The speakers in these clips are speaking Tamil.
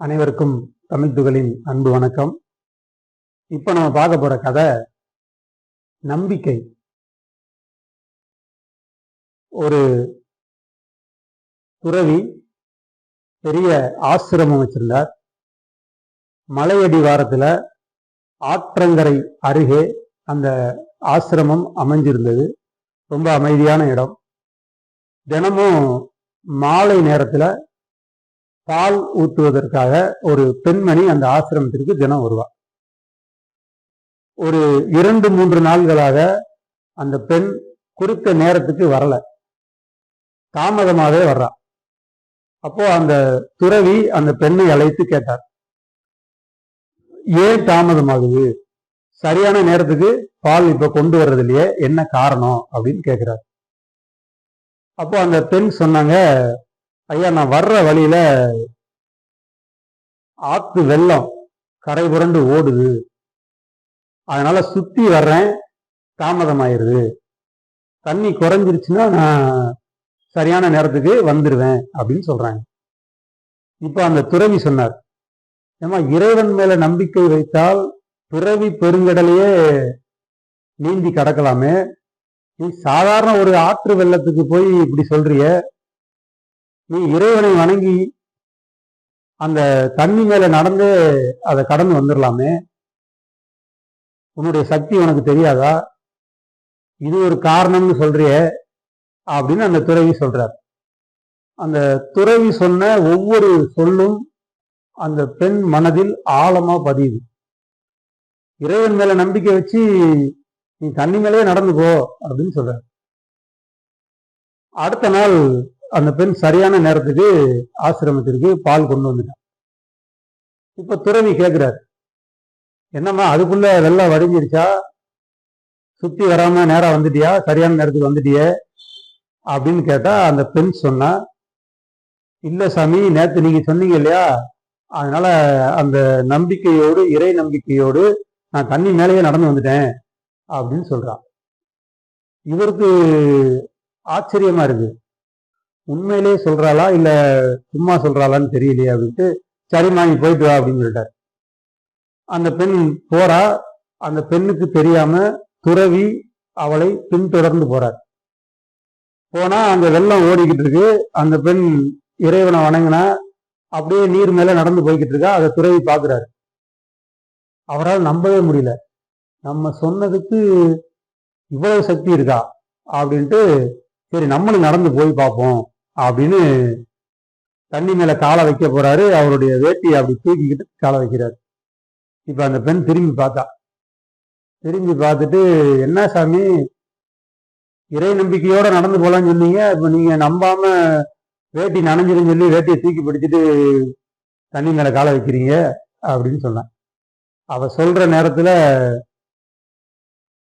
அனைவருக்கும் தமிழ்துகளின் அன்பு வணக்கம். இப்போ நம்ம பார்க்க போகிற கதை நம்பிக்கை. ஒரு துறவி பெரிய ஆசிரமம் வச்சிருந்தார். மலையடி வாரத்தில் ஆற்றங்கரை அருகே அந்த ஆசிரமம் அமைஞ்சிருந்தது. ரொம்ப அமைதியான இடம். தினமும் மாலை நேரத்தில் பால் ஊற்றுவதற்காக ஒரு பெண்மணி அந்த ஆசிரமத்திற்கு தினம் வருவா. ஒரு இரண்டு மூன்று நாள்களாக அந்த பெண் குறித்த நேரத்துக்கு வரல. தாமதமாகவே வர்றா. அப்போ அந்த துறவி அந்த பெண்ணை அழைத்து கேட்டார். ஏன் தாமதமாகுது? சரியான நேரத்துக்கு பால் இப்ப கொண்டு வர்றது இல்லையே என்ன காரணம்? அப்படின்னு கேட்கிறார் அப்போ அந்த பெண் சொன்னாங்க ஐயா நான் வர்ற வழியில ஆத்து வெள்ளம் கரை புரண்டு ஓடுது. அதனால சுத்தி வர்றேன் தாமதமாயிருது. தண்ணி குறைஞ்சிருச்சுன்னா நான் சரியான நேரத்துக்கு வந்துடுவேன் அப்படின்னு சொல்றாங்க. இப்போ அந்த துறவி சொன்னார் ஏமா இறைவன் மேல நம்பிக்கை வைத்தால் பிறவி பெருங்கடலையே நீந்தி கடக்கலாமே. நீ சாதாரண ஒரு ஆற்று வெள்ளத்துக்கு போய் இப்படி சொல்றிய நீ இறைவனை வணங்கி அந்த தண்ணி மேல நடந்து அதை கடந்து வந்துடலாமே உன்னுடைய சக்தி உனக்கு தெரியாதா? இது ஒரு காரணம்னு சொல்றிய அப்படின்னு அந்த துறவி சொல்றார். அந்த துறவி சொன்ன ஒவ்வொரு சொல்லும் அந்த பெண் மனதில் ஆழமா பதியுது. இறைவன் மேல நம்பிக்கை வச்சு நீ தண்ணி மேலேயே நடந்து போ அப்படின்னு சொல்ற அடுத்த நாள் அந்த பெண் சரியான நேரத்துக்கு ஆசிரமத்திற்கு பால் கொண்டு வந்துட்டான் இப்ப துறவி கேட்கிறார் என்னம்மா அதுக்குள்ள வெள்ளம் வடிஞ்சிருச்சா? சுத்தி வராம நேரம் வந்துட்டியா? சரியான நேரத்துக்கு வந்துட்டியே? அப்படின்னு கேட்டா அந்த பெண் சொன்னா இல்ல சாமி நேத்து நீங்க சொன்னீங்க இல்லையா? அதனால அந்த நம்பிக்கையோடு இறை நம்பிக்கையோடு நான் தண்ணி மேலேயே நடந்து வந்துட்டேன் அப்படின்னு சொல்றான் இவருக்கு ஆச்சரியமா இருக்கு. உண்மையிலே சொல்றாளா இல்ல சும்மா சொல்றாளான்னு தெரியலையே அப்படின்ட்டு சரிம்மா நீ போயிட்டு வா அப்படின்னு சொல்லிட்டார். அந்த பெண் போறா. அந்த பெண்ணுக்கு தெரியாம துறவி அவளை பின்தொடர்ந்து போறார். போனா அந்த வெள்ளம் ஓடிக்கிட்டு இருக்கு. அந்த பெண் இறைவனை வணங்கினா அப்படியே நீர் மேல நடந்து போய்கிட்டு இருக்கா. அதை துறவி பாக்குறாரு. அவரால் நம்பவே முடியல. நம்ம சொன்னதுக்கு இவ்வளவு சக்தி இருக்கா? அப்படின்ட்டு சரி நம்மளும் நடந்து போய் பார்ப்போம். அப்படின்னு தண்ணி மேல காலை வைக்க போறாரு. அவருடைய வேட்டியை அப்படி தூக்கிக்கிட்டு காலை வைக்கிறாரு. இப்ப அந்த பெண் திரும்பி பார்த்தா. திரும்பி பார்த்துட்டு என்ன சாமி? இறை நம்பிக்கையோட நடந்து போலான்னு சொன்னீங்க. இப்ப நீங்க நம்பாம வேட்டி நனைஞ்சிருன்னு சொல்லி வேட்டியை தூக்கி பிடிச்சிட்டு தண்ணி மேல காலை வைக்கிறீங்க அப்படின்னு சொன்னான். அவ சொல்ற நேரத்துல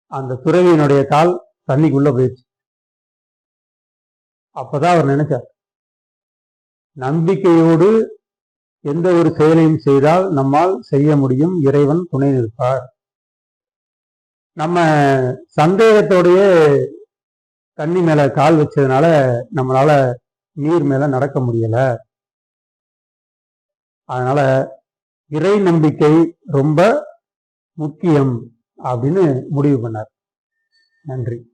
அந்த துறவியினுடைய கால் தண்ணிக்குள்ள போயிடுச்சு. அப்பதான் அவர் நினைச்சார். நம்பிக்கையோடு எந்த ஒரு செயலையும் செய்தால் நம்மால் செய்ய முடியும். இறைவன் துணை நிற்பார். நம்ம சந்தேகத்தோடைய தண்ணி மேல கால் வச்சதுனால நம்மளால நீர் மேல நடக்க முடியல. அதனால இறை நம்பிக்கை ரொம்ப முக்கியம் அப்படின்னு முடிவு பண்ணார். நன்றி.